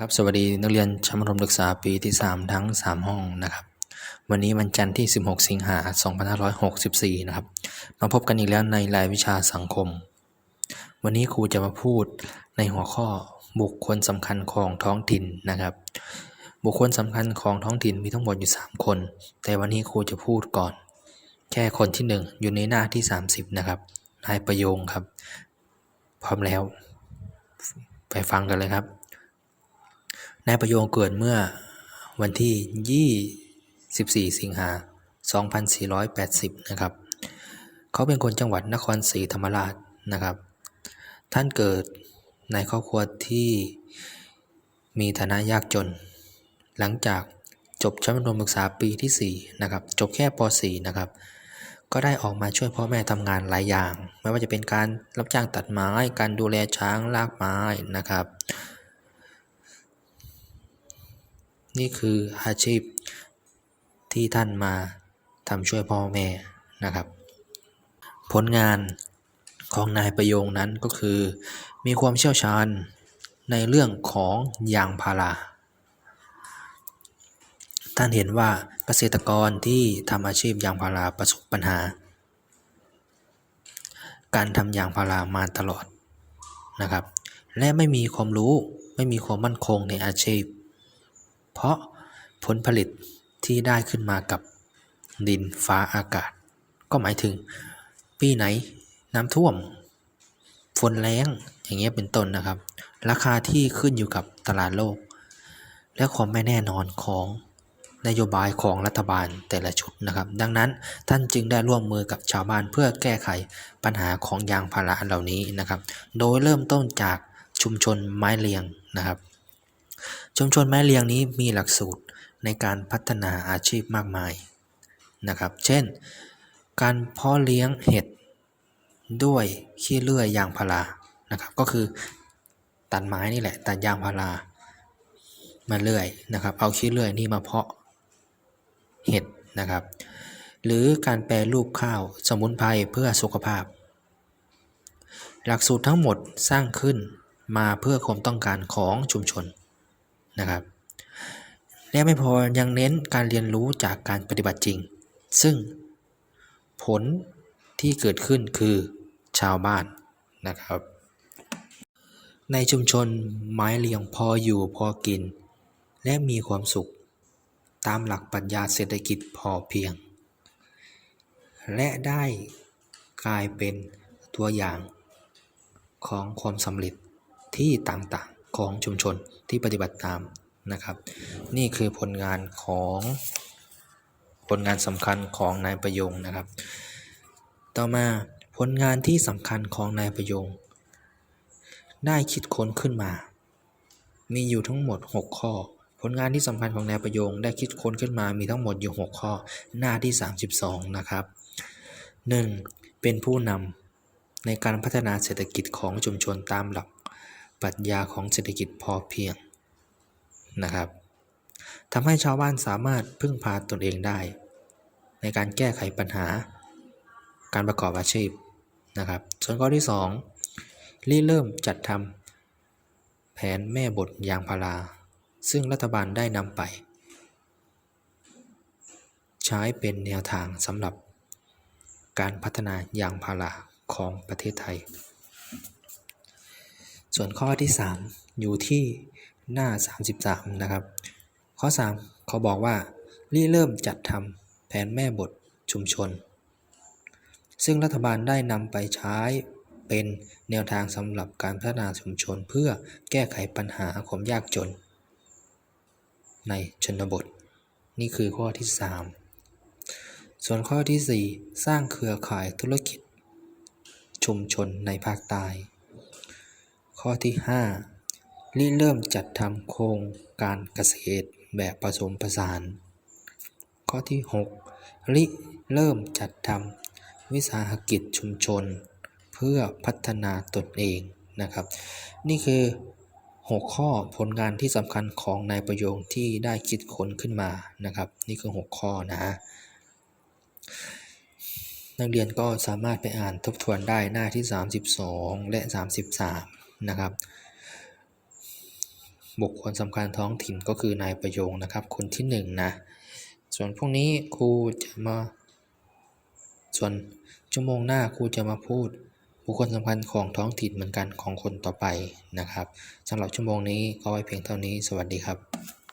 ครับสวัสดีนักเรียนชั้นมัธยมศึกษาปีที่ 3 ทั้ง 3 ห้องนะครับ วันนี้วันจันทร์ที่ 16 สิงหา 2564 นะครับ มาพบกันอีกแล้วในรายวิชาสังคม วันนี้ครูจะมาพูดในหัวข้อบุคคลสำคัญของท้องถิ่นนะครับ บุคคลสำคัญของท้องถิ่นมีทั้งหมดอยู่ 3 คน แต่วันนี้ครูจะพูดก่อน แค่คนที่ 1 อยู่ในหน้าที่ 30 นะครับ นายประโยงครับ พร้อมแล้ว ไปฟังกันเลยครับ นายประโยงเกิดเมื่อวันที่ 24 สิงหา 2480 นะครับ เขาเป็นคนจังหวัดนครศรีธรรมราชนะครับ ท่านเกิดในครอบครัวที่มีฐานะยากจน หลังจากจบชั้นมัธยมศึกษาปีที่ 4 นะครับ จบแค่ป .4 นะครับ ก็ได้ออกมาช่วยพ่อแม่ทำงานหลายอย่าง ไม่ว่าจะเป็นการรับจ้างตัดไม้ การดูแลช้างลากไม้นะครับ นี่คืออาชีพที่ท่านมาทำช่วยพ่อแม่นะครับ ผลงานของนายประโยงนั้นก็คือ มีความเชี่ยวชาญในเรื่องของยางพาราท่านเห็นว่าเกษตรกรที่ทำอาชีพยางพาราประสบปัญหา การทำยางพารามาตลอดนะครับ และไม่มีความรู้ไม่มีความมั่นคงในอาชีพ เพราะผลผลิตที่ได้ขึ้นมากับดินฟ้าอากาศ ก็หมายถึง ปีไหนน้ำท่วม ฝนแรงอย่างเงี้ยเป็นต้นนะครับ ราคาที่ขึ้นอยู่กับตลาดโลก และความไม่แน่นอนของนโยบายของรัฐบาลแต่ละชุดนะครับ ดังนั้นท่านจึงได้ร่วมมือกับชาวบ้านเพื่อแก้ไขปัญหาของยางพาราเหล่านี้นะครับ โดยเริ่มต้นจากชุมชนไม้เรียงนะครับ ชุมชนไม้เรียงนี้มีหลักสูตรในการพัฒนาอาชีพมากมายนะครับ เช่น การเพาะเลี้ยงเห็ดด้วยขี้เลื่อยยางพารานะครับ ก็คือตัดไม้นี่แหละตัดยางพารามาเลื่อยนะครับ เอาขี้เลื่อยนี่มาเพาะเห็ดนะครับ หรือการแปรรูปข้าวสมุนไพรเพื่อสุขภาพ หลักสูตรทั้งหมดสร้างขึ้นมาเพื่อความต้องการของชุมชน นะครับ และไม่พอยังเน้นการเรียนรู้จากการปฏิบัติจริง ซึ่งผลที่เกิดขึ้นคือชาวบ้านนะครับ ในชุมชนไม้เรียงพออยู่พอกิน และมีความสุข ตามหลักปรัชญาเศรษฐกิจพอเพียง และได้กลายเป็นตัวอย่างของความสำเร็จที่ต่าง ของชุมชนที่ปฏิบัติตามนะครับ นี่คือผลงานของผลงานสำคัญของนายประยงนะครับ ต่อมาผลงานที่สำคัญของนายประยง ได้คิดค้นขึ้นมา มีอยู่ทั้งหมด 6 ข้อ ผลงานที่สำคัญของนายประยง ได้คิดค้นขึ้นมามีทั้งหมดอยู่ 6 ข้อ หน้าที่ 32 นะครับ 1. เป็นผู้นำในการพัฒนาเศรษฐกิจของชุมชนตามหลัก ปรัชญาของเศรษฐกิจพอเพียงนะครับทำให้ชาวบ้านสามารถพึ่งพาตนเองได้ ในการแก้ไขปัญหาการประกอบอาชีพนะครับ ส่วนข้อที่2ริเริ่มจัดทำแผนแม่บทยางพารา ซึ่งรัฐบาลได้นำไป ใช้เป็นแนวทางสำหรับการพัฒนายางพาราของประเทศไทย ส่วนข้อที่ 3 อยู่ที่หน้า 33 นะครับ ข้อ 3 เขาบอกว่าริเริ่มจัดทำแผนแม่บทชุมชน ซึ่งรัฐบาลได้นำไปใช้เป็นแนวทางสำหรับการพัฒนาชุมชนเพื่อแก้ไขปัญหาความยากจน ในชนบท นี่คือข้อที่ 3 ส่วนข้อที่ 4 สร้างเครือข่ายธุรกิจ ชุมชนในภาคใต้ ข้อที่ 5 ริเริ่มจัดทำโครงการเกษตรแบบผสมผสาน ข้อที่ 6 ริเริ่มจัดทำวิสาหกิจชุมชน เพื่อพัฒนาตนเองนะครับ นี่คือ 6 ข้อผลงานที่สำคัญของนายประโยงที่ได้คิดค้นขึ้นมานะครับ นี่คือ 6 ข้อนะนักเรียนก็สามารถไปอ่านทบทวนได้หน้าที่ 32 และ 33 นะครับ บุคคลสำคัญท้องถิ่นก็คือนายประโยงนะครับ คนที่หนึ่งนะส่วนพวกนี้ครูจะมา ส่วนชั่วโมงหน้าครูจะมาพูด บุคคลสำคัญของท้องถิ่นเหมือนกันของคนต่อไปนะครับสำหรับชั่วโมงนี้ก็ไว้เพียงเท่านี้สวัสดีครับ